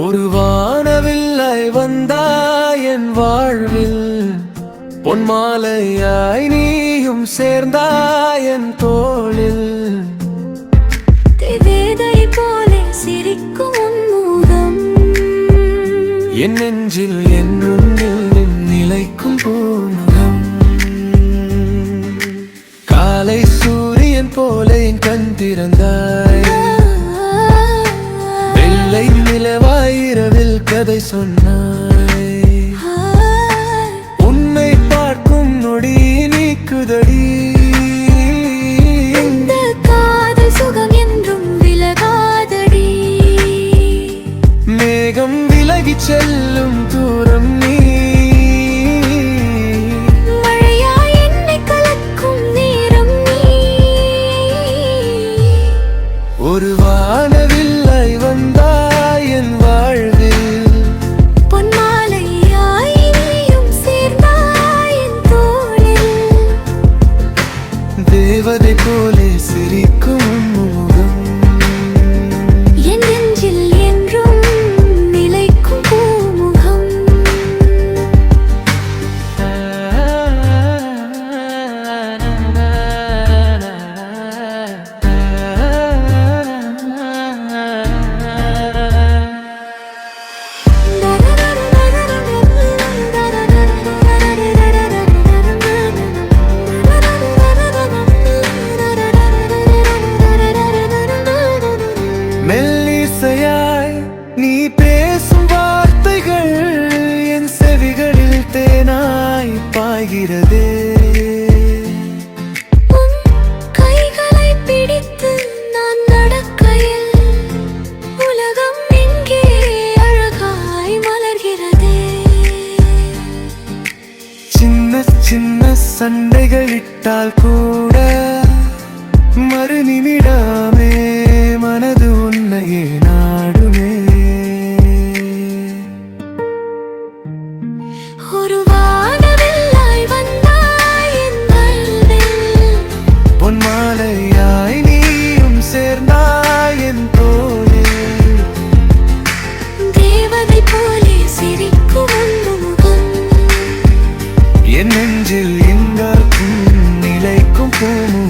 ஒரு வானவில்லை வந்தாய் என் வாழ்வில். பொன்மாலையாய் நீயும் சேர்ந்தாய் என் தோளில். திவேதை போலே சிரிக்கும் உன்முகம் என் நெஞ்சில் என் உன்னில் நிலைக்கும் பூமுகம். காலை சூரியன் போல என் கண் திறந்தார் இரவில் கதை சொன்னாய். உன்னை பார்க்கும் நொடி நீக்குதடி. மேகம் விலகிச் செல்லும் தூரம் நீ. மழையாய் என்னை கலக்கும் நேரம் நீ. ஒரு வானவில்லை தேவதை போலே மெல்லிசையாய் நீ பேசும் வார்த்தைகள் என் செவிகளில் தேனாய் பாய்கிறதே. சின்ன சின்ன சண்டைகள் இட்டால் கூட மறு நிமிடமே நாடுமே ஒரு வானவில்லாய் வந்தாய் என் வாழ்வில் பொன் மாலையாய் நீயும் சேர்ந்தாய் என் தோளில் தேவதை போலே சிரிக்கும் என் நெஞ்சில் எங்காக்கும் நிலைக்கும் பூமுகம்